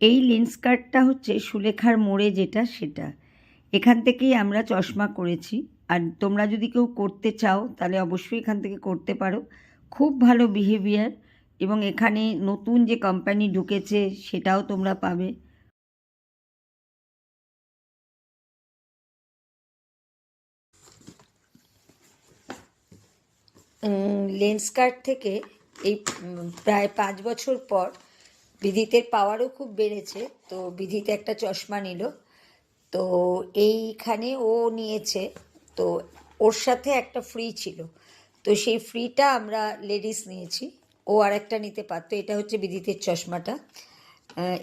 এই লেন্স কার্ডটা হচ্ছে সুলেখার মোড়ে যেটা, সেটা। এখান থেকেই আমরা চশমা করেছি। আর তোমরা যদি কেউ করতে চাও, তাহলে অবশ্যই এখান থেকে করতে পারো। খুব ভালো বিহেভিয়ার এবং এখানে নতুন যে কোম্পানি ঢুকেছে, সেটাও তোমরা পাবে। লেন্স কার্ড থেকে এই প্রায় পাঁচ বছর পর বিধিতের পাওয়ারও খুব বেড়েছে। তো বিধিতে একটা চশমা নিল। তো এইখানে ও নিয়েছে। তো ওর সাথে একটা ফ্রি ছিল। তো সেই ফ্রিটা আমরা লেডিস নিয়েছি। ও আর একটা নিতে পারতো। এটা হচ্ছে বিদিতের চশমাটা।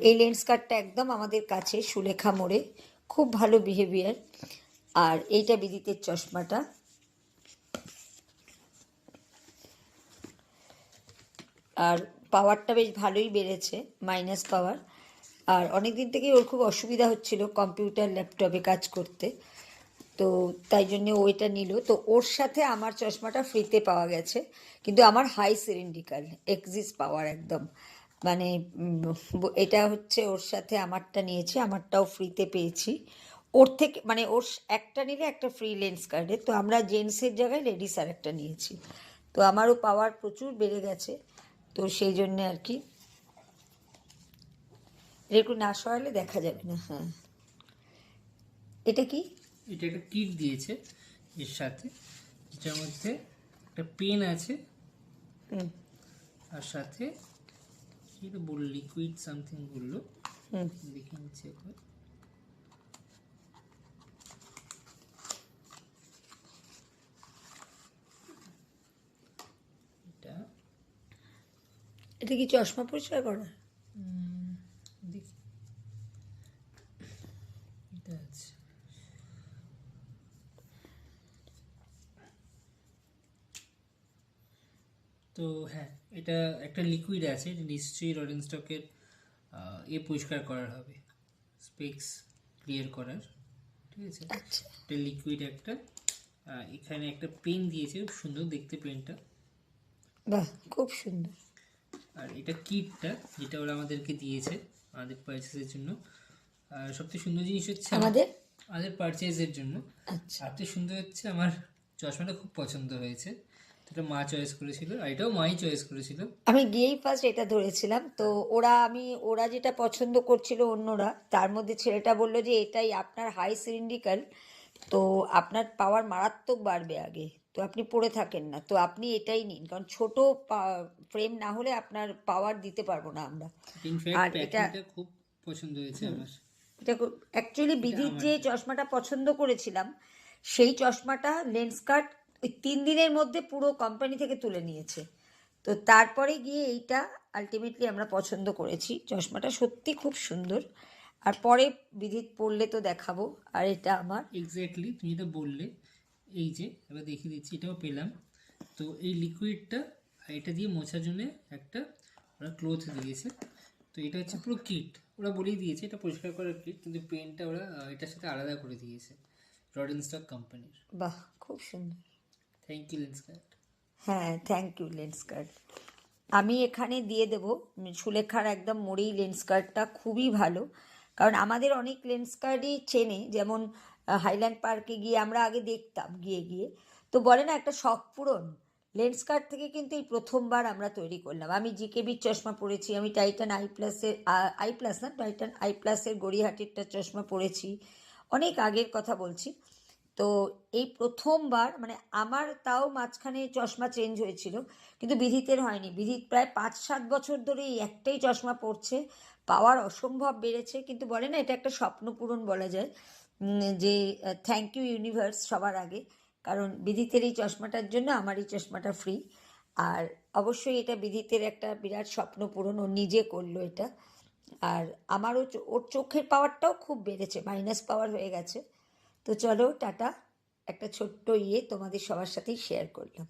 এই লেন্স কার্ডটা একদম আমাদের কাছে, সুলেখা মোড়ে। খুব ভালো বিহেভিয়ার আর এইটা বিদিতের চশমাটা। আর পাওয়ারটা বেশ ভালোই বেড়েছে মাইনাস পাওয়ার আর অনেক দিন থেকেই ওর খুব অসুবিধা হচ্ছিল কম্পিউটার ল্যাপটপে কাজ করতে। তো তাই জন্য ও এটা নিল। তো ওর সাথে আমার চশমাটা ফ্রিতে পাওয়া গেছে। কিন্তু আমার হাই সিলিন্ডিকাল এক্সিস পাওয়ার একদম। মানে এটা হচ্ছে ওর সাথে আমারটা নিয়েছি, আমারটাও ফ্রিতে পেয়েছি। ওর থেকে মানে ওর একটা নিলে একটা ফ্রি লেন্স কার্ডে তো আমরা জেন্টসের জায়গায় লেডিস আর একটা নিয়েছি। তো আমারও পাওয়ার প্রচুর বেড়ে গেছে। তো সেই জন্য আর কি। একটু না সরালে দেখা যাবে না হ্যাঁ। এটা কি? এটা একটা কিট দিয়েছে এর সাথে যেটার মধ্যে একটা পেন আছে। হুম। আর সাথে এটা বলল লিকুইড সামথিং বলল। হুম। দেখে নিচ্ছি একবার এটা এটা কি চশমা পরিষ্কার করা দেখি। এটা আছে। তো হ্যাঁ এটা একটা লিকুইড আছে এটা নিশ্চয়ই রডেন স্টকের এ পরিষ্কার করার হবে। স্পেক্স ক্লিয়ার করার ঠিক আছে? আচ্ছা। এটা লিকুইড একটা এখানে একটা পেন দিয়েছে খুব সুন্দর দেখতে পেনটা বাহ খুব সুন্দর। আর এটা কিটটা যেটা ওরা আমাদেরকে দিয়েছে আমাদের পারচেসের জন্য। আর সবথেকে সুন্দর জিনিস হচ্ছে আমাদের? আমাদের পারচেজের জন্য। আচ্ছা। সবথেকে সুন্দর হচ্ছে আমার চশমাটা খুব পছন্দ হয়েছে। এটা মা চয়েস করেছিল আর এটাও মাই চয়েস করেছিল। আমি গিয়েই ফার্স্ট এটা ধরেছিলাম। তো ওরা আমি ওরা যেটা পছন্দ করছিল অন্যরা তার মধ্যে ছেলেটা বলল যে এটাই আপনার হাই সিলিন্ডিক্যাল তো আপনার পাওয়ার মারাত্মক বাড়বে আগে। তো আপনি পড়ে থাকেন না। তো আপনি এটাই নিন। কারণ ছোট ফ্রেম না হলে আপনার পাওয়ার দিতে পারব না আমরা। আর এটা- খুব পছন্দ হয়েছে আমার। এটা অ্যাকচুয়ালি বিধির যে চশমাটা পছন্দ করেছিলাম সেই চশমাটা লেন্স কার্ট ওই তিন দিনের মধ্যে পুরো কোম্পানি থেকে তুলে নিয়েছে। তো তারপরে গিয়ে এইটা আলটিমেটলি আমরা পছন্দ করেছি। চশমাটা সত্যি খুব সুন্দর। আর পরে বিধিত পড়লে তো দেখাবো। আর এটা আমার। এক্স্যাক্টলি তুমি যেটা বললে। এই যে এবার দেখিয়ে দিচ্ছি এটাও পেলাম। তো এই লিকুইডটা এটা দিয়ে মোছার জন্য একটা ওরা ক্লোথ দিয়েছে। তো এটা হচ্ছে পুরো কিট ওরা বলেই দিয়েছে এটা পরিষ্কার করার কিট কিন্তু পেনটা ওরা এটার সাথে আলাদা করে দিয়েছে রডেন স্টক কোম্পানির বাহ খুব সুন্দর। থ্যাংক ইউ লেন্স কার্ড হ্যাঁ থ্যাংক ইউ লেন্স কার্ড আমি এখানে দিয়ে দেবো সুলেখার একদম মোড়েই লেন্স কার্ডটা খুবই ভালো। কারণ আমাদের অনেক লেন্স কার্ডই চেনে যেমন হাইল্যান্ড পার্কে গিয়ে আমরা আগে দেখতাম, গিয়ে গিয়ে। তো বলে না, একটা শখ পূরণ। লেন্স কার্ড থেকে কিন্তু এই প্রথমবার আমরা তৈরি করলাম। আমি জিকেবির চশমা পরেছি, আমি টাইটান আই প্লাসের আই প্লাস না টাইটান আই প্লাসের গড়িয়াহাটিরটা চশমা পরেছি। অনেক আগের কথা বলছি। তো এই প্রথমবার মানে আমার তাও মাঝখানে চশমা চেঞ্জ হয়েছিল, কিন্তু বিধিতের হয়নি। বিধিত প্রায় পাঁচ সাত বছর ধরে এই একটাই চশমা পড়ছে পাওয়ার অসম্ভব বেড়েছে, কিন্তু বলে না, এটা একটা স্বপ্ন পূরণ বলা যায়। যে থ্যাংক ইউ ইউনিভার্স সবার আগে। কারণ বিধিতের এই চশমাটার জন্য আমার এই চশমাটা ফ্রি আর অবশ্যই এটা বিধিতের একটা বিরাট স্বপ্ন পূরণ, ও নিজে করল এটা। আর আমারও ওর চোখের পাওয়ারটাও খুব বেড়েছে মাইনাস পাওয়ার হয়ে গেছে। তো চলো, টাটা। একটা ছোট্ট ইয়ে তোমাদের সবার সাথেই শেয়ার করলাম।